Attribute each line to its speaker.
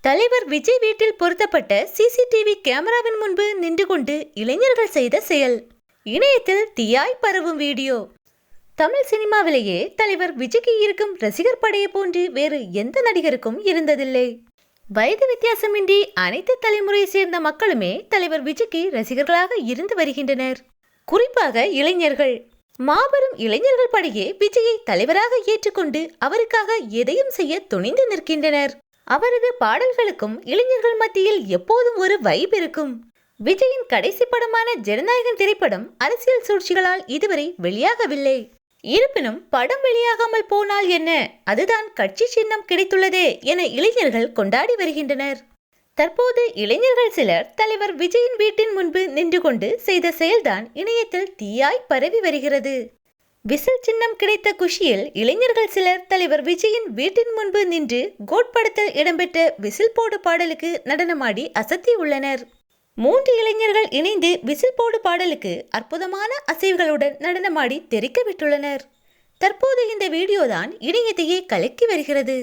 Speaker 1: தலைவர் விஜய் வீட்டில் பொருத்தப்பட்ட சிசிடிவி கேமராவின் முன்பு நின்று கொண்டு இளைஞர்கள் செய்த செயல். இணையத்தில் தீயாய் பரவும் வீடியோ. தமிழ் சினிமாவிலேயே தலைவர் விஜய்க்கு இருக்கும் ரசிகர் படையை போன்று வேறு எந்த நடிகருக்கும் இருந்ததில்லை. வயது வித்தியாசமின்றி அனைத்து தலைமுறையை சேர்ந்த மக்களுமே தலைவர் விஜய்க்கு ரசிகர்களாக இருந்து வருகின்றனர். குறிப்பாக இளைஞர்கள். மாபெரும் இளைஞர்கள் படையே விஜயை தலைவராக ஏற்றுக்கொண்டு அவருக்காக எதையும் செய்ய துணிந்து நிற்கின்றனர். அவரது பாடல்களுக்கும் இளைஞர்கள் மத்தியில் எப்போதும் ஒரு வைப் இருக்கும். விஜயின் கடைசி படமான ஜனநாயகன் திரைப்படம் அரசியல் சூழ்ச்சிகளால் இதுவரை வெளியாகவில்லை. இருப்பினும் படம் வெளியாகாமல் போனால் என்ன? அதுதான் கட்சி சின்னம் கிடைத்துள்ளதே என இளைஞர்கள் கொண்டாடி வருகின்றனர். தற்போது இளைஞர்கள் சிலர் தலைவர் விஜயின் வீட்டின் முன்பு நின்று கொண்டு செய்த செயல்தான் இணையத்தில் தீயாய் பரவி வருகிறது. விசில் சின்னம் கிடைத்த குஷியில் இளைஞர்கள் சிலர் தலைவர் விஜயின் வீட்டின் முன்பு நின்று கோட் படத்தில் இடம்பெற்ற விசில் போடு பாடலுக்கு நடனமாடி அசத்தி உள்ளனர். மூன்று இளைஞர்கள் இணைந்து விசில் போடு பாடலுக்கு அற்புதமான அசைவுகளுடன் நடனமாடி தெரிக்க விட்டுள்ளனர். தற்போது இந்த வீடியோதான் இணையத்தையே கலக்கி வருகிறது.